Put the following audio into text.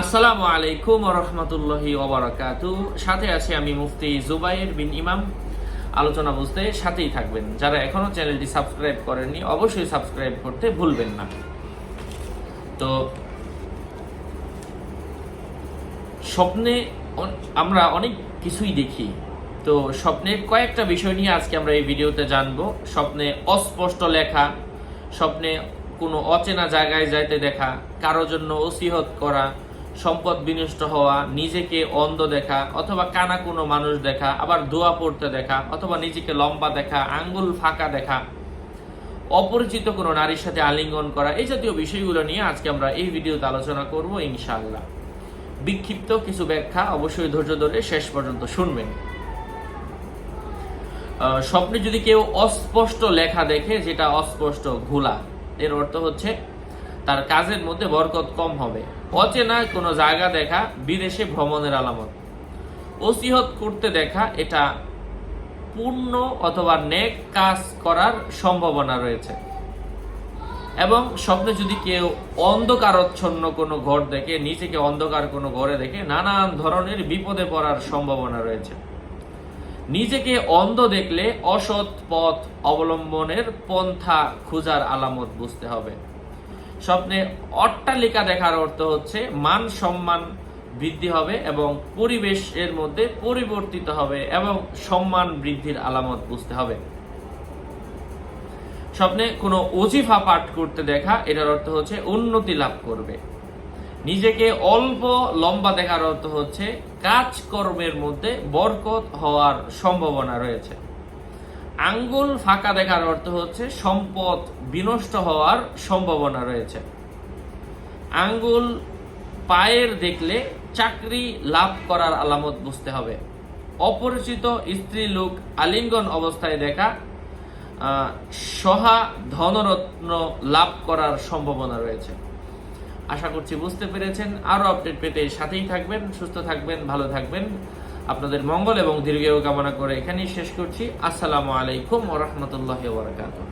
আসসালামু আলাইকুম রহমতুল্লাহি ওবরাকাতু সাথে আছি আমি মুফতি জুবাইর বিন ইমাম। আলোচনা বুঝতে সাথেই থাকবেন। যারা এখনও চ্যানেলটি সাবস্ক্রাইব করেননি, অবশ্যই সাবস্ক্রাইব করতে ভুলবেন না। তো, স্বপ্নে আমরা অনেক কিছুই দেখি। তো স্বপ্নের কয়েকটা বিষয় নিয়ে আজকে আমরা এই ভিডিওতে জানব। স্বপ্নে অস্পষ্ট লেখা, স্বপ্নে কোনো অচেনা জায়গায় যাইতে দেখা, কারও জন্য ওসিহত করা সম্পদ বিনষ্ট হওয়া, নিজেকে অন্ধ দেখা, অথবা কানা কোনো মানুষ দেখা, আবার দোয়া পড়তে দেখা, অথবা নিজেকে লম্বা দেখা, আঙ্গুল ফাঁকা দেখা, অপরিচিত কোনো নারীর সাথে আলিঙ্গন করা, এই জাতীয় বিষয়গুলো নিয়ে আজকে আমরা এই ভিডিওতে আলোচনা করব ইনশাল্লাহ বিক্ষিপ্ত কিছু ব্যাখ্যা অবশ্যই ধৈর্য ধরে শেষ পর্যন্ত শুনবেন। স্বপ্নে যদি কেউ অস্পষ্ট লেখা দেখে, যেটা অস্পষ্ট ঘোলা, এর অর্থ হচ্ছে তার কাজের মধ্যে বরকত কম হবে। অচেনা কোনো জায়গা দেখা, বিদেশে ভ্রমণের আলামত। ওসিহত করতে দেখা, এটা পূর্ণ অথবা নেক কাজ করার সম্ভাবনা রয়েছে। এবং স্বপ্নে যদি কেউ অন্ধকারচ্ছন্ন কোনো ঘর দেখে নিজেকে অন্ধকার কোনো ঘরে দেখে, নানান ধরনের বিপদে পড়ার সম্ভাবনা রয়েছে। নিজেকে অন্ধ দেখলে অসৎ পথ অবলম্বনের পন্থা খোঁজার আলামত বুঝতে হবে। স্বপ্নে অট্টালিকা দেখার অর্থ হচ্ছে মান সম্মান বৃদ্ধি হবে এবং পরিবেশের মধ্যে পরিবর্তিত হবে এবং সম্মান বৃদ্ধির আলামত বুঝতে হবে। স্বপ্নে কোনো অজিফা পাঠ করতে দেখা, এটার অর্থ হচ্ছে উন্নতি লাভ করবে। নিজেকে অল্প লম্বা দেখার অর্থ হচ্ছে কাজকর্মের মধ্যে বরকত হওয়ার সম্ভাবনা রয়েছে। আঙ্গুল ফাঁকা দেখার অর্থ হচ্ছে সম্পদ বিনষ্ট হওয়ার সম্ভাবনা রয়েছে। আঙ্গুল পায়ের দেখলে চাকরি লাভ করার আলামত বুঝতে হবে। অপরিচিত স্ত্রী লোক আলিঙ্গন অবস্থায় দেখা সহা ধনরত্ন লাভ করার সম্ভাবনা রয়েছে। আশা করছি বুঝতে পেরেছেন। আরও আপডেট পেতে সাথেই থাকবেন, সুস্থ থাকবেন, ভালো থাকবেন। আপনাদের মঙ্গল এবং দীর্ঘায়ু কামনা করে এখানেই শেষ করছি। আসসালামু আলাইকুম ওরহমতুল্লাহ বারাকাতুহ।